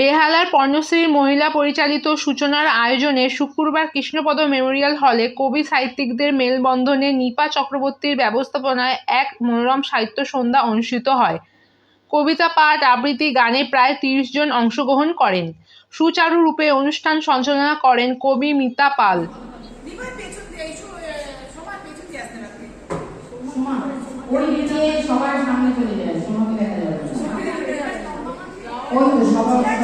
বেহালার পর্ণশ্রী মহিলা পরিচালিত সূচনার আয়োজনে শুক্রবার কৃষ্ণপদ মেমোরিয়াল হলে কবি সাহিত্যিকদের মেলবন্ধনে নিপা চক্রবর্তীর ব্যবস্থাপনায় এক মনোরম সাহিত্য সন্ধ্যা অনুষ্ঠিত হয়। কবিতা, পাঠ, আবৃত্তি, গানে প্রায় তিরিশ জন অংশগ্রহণ করেন। সুচারুরূপে অনুষ্ঠান সঞ্চালনা করেন কবি মিতা পাল। ওই সবার সামনে চলে যায় দেখা যাবে। ওই তো সবার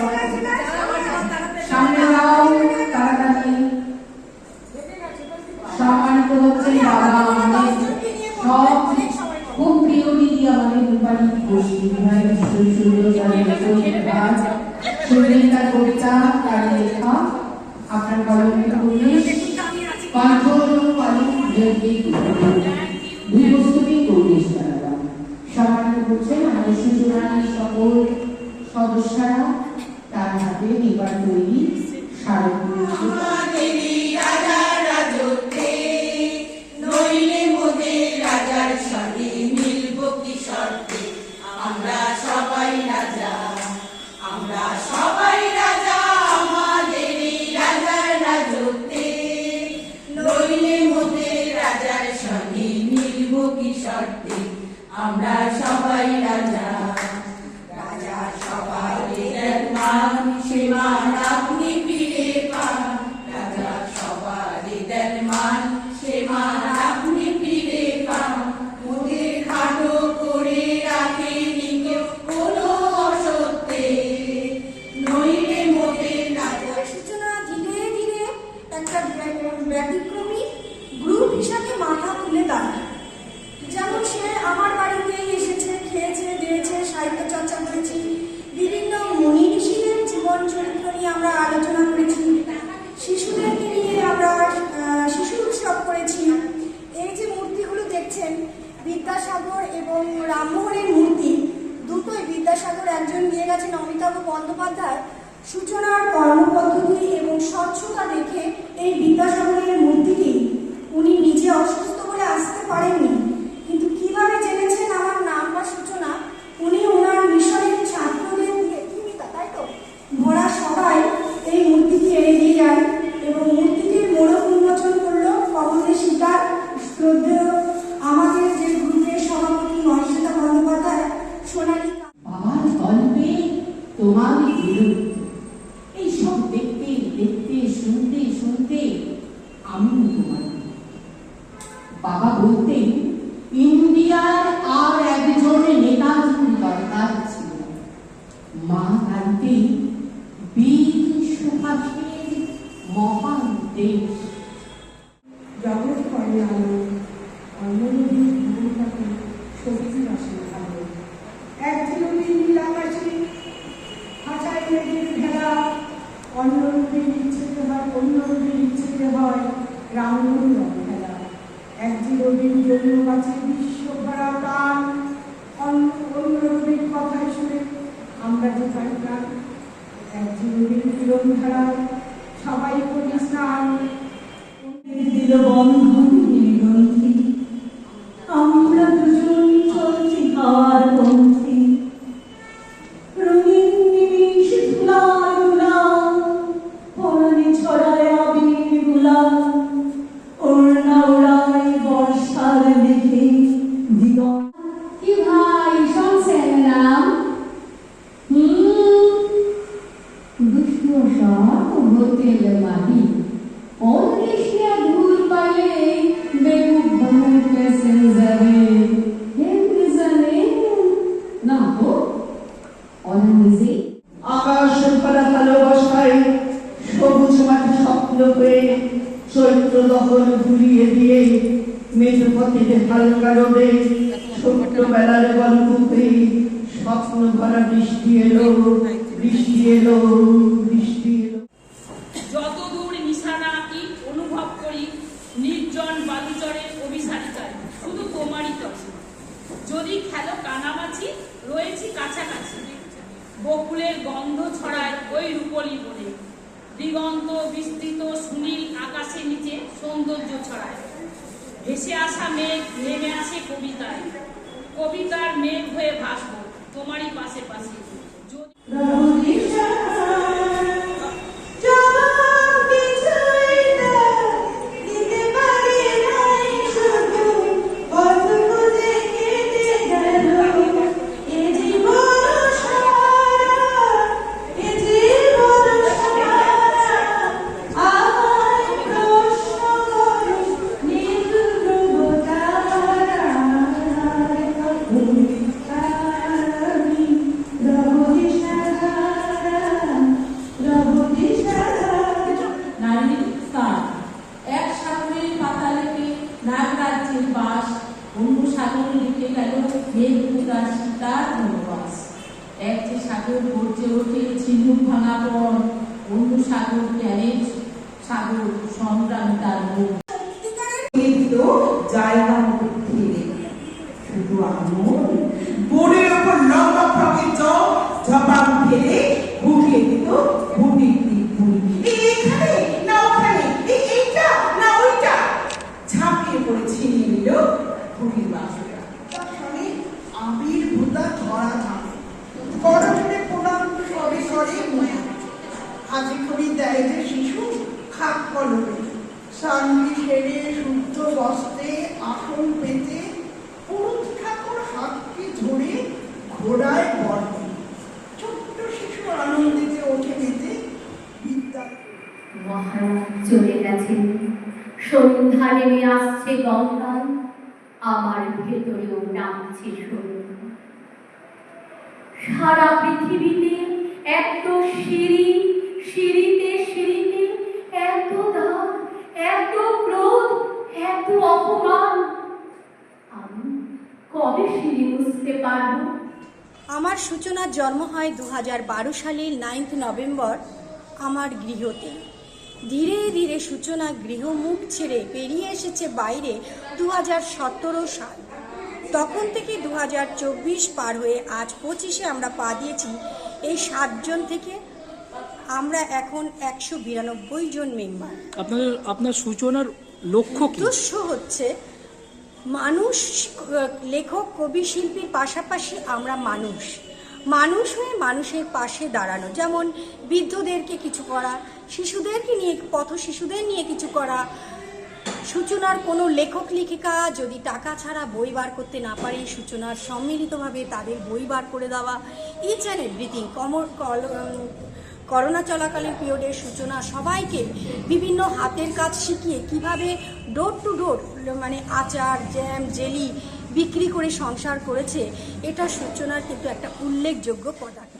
কবিতা তার লেখা আপনার কলমে পড়লে কণ্ঠ কলম দুই দুই সম্মানিত করছেন আমাদের সূচনার সকল সদস্যরা তার হাতে নিবার তৈরি স্মারক ব্যতিক্রমী বাবা বলতেন ইন্ডিয়ার আর একজন নেতাজির দরকার ছিল, মা জানতেন বীর সুভাষের মহান দেশ। জগৎ করে আলো অন্যদিন থাকে সবজি রসের আলো একদিন নীল আকাশে অন্য রূপে ইচ্ছেতে হয় অন্য রূপে রবির জন্য কাছে বিশ্ব ভরা প্রাণ অন্য রবির কথায় শুনে আমরা যে পাই প্রাণ একদিন রবির কিরণ সবাই করি স্নান। দিল বন্ধন নির্গন্ধি গল্পে স্বপ্ন ভরা বৃষ্টি এলো বৃষ্টি এলো বৃষ্টি এলো। যতদূর নিশানা আঁকি অনুভব করি, নির্জন শুধু তোমারই যদি খেলো কানামাছি, রয়েছি কাছাকাছি। বকুলের গন্ধ ছড়ায় ওই রূপলি বনে। দিগন্ত বিস্তৃত সুনীল আকাশের নিচে সৌন্দর্য ছড়ায়। ভেসে আসা মেঘ নেমে আসে কবিতায় কবিতার মেঘ হয়ে ভাসব তোমারই পাশে পাশে যদি অন্য সাগরে ঢুকে গেল, হে পুরা সীতার এক যে সাগর গর্জে ওঠে ছিন্নুক ভাঙা পর অন্য সাগর জ্ঞানের সাগর সংগ্রাম তার জায়গা ঘোড়ায় বর্ণে ছোট্ট শিশু আনন্দিতে ওঠে পেতে বিদ্যা মহারাজ চলে গেছেন। সন্ধ্যা নেমে আসছে গঙ্গায়। আমার ভেতরেও নামছে সারা পৃথিবীতে এত সিঁড়ি, সিঁড়িতে সিঁড়িতে, এত দাগ, এত ক্রোধ, এত অপমান। আমি কবে সিঁড়ি বুঝতে পারব? আমার সূচনার জন্ম হয় দু হাজার বারো সালের নাইন্থ নভেম্বর আমার গৃহতে। ধীরে ধীরে সূচনা গৃহমুখ ছেড়ে বেরিয়ে এসেছে বাইরে দু সতেরো সাল। তখন থেকে দু চব্বিশ পার হয়ে আজ পঁচিশে আমরা পা দিয়েছি এই সাতজন থেকে। আমরা এখন একশো বিরানব্বই জন মেম্বার আপনার আপনার সূচনার লক্ষ্য কি? উদ্দেশ্য হচ্ছে মানুষ, লেখক, কবি, শিল্পীর পাশাপাশি আমরা মানুষ। মানুষ হয়ে মানুষের পাশে দাঁড়ানো। যেমন বৃদ্ধদেরকে কিছু করা, শিশুদেরকে নিয়ে, পথ শিশুদের নিয়ে কিছু করা। সূচনার কোনো লেখক, লেখিকা যদি টাকা ছাড়া বই বার করতে না পারে, সূচনার সম্মিলিতভাবে তাদের বই বার করে দেওয়া। ইচ অ্যান্ড এভরিথিং কমর, কল করোনা চলাকালীন পিরিয়ডের সূচনা সবাইকে বিভিন্ন হাতের কাজ শিখিয়ে কীভাবে ডোর টু ডোর মানে আচার জ্যাম জেলি বিক্রি করে সংসার করেছে, এটা সূচনার কিন্তু একটা উল্লেখযোগ্য পদার্থ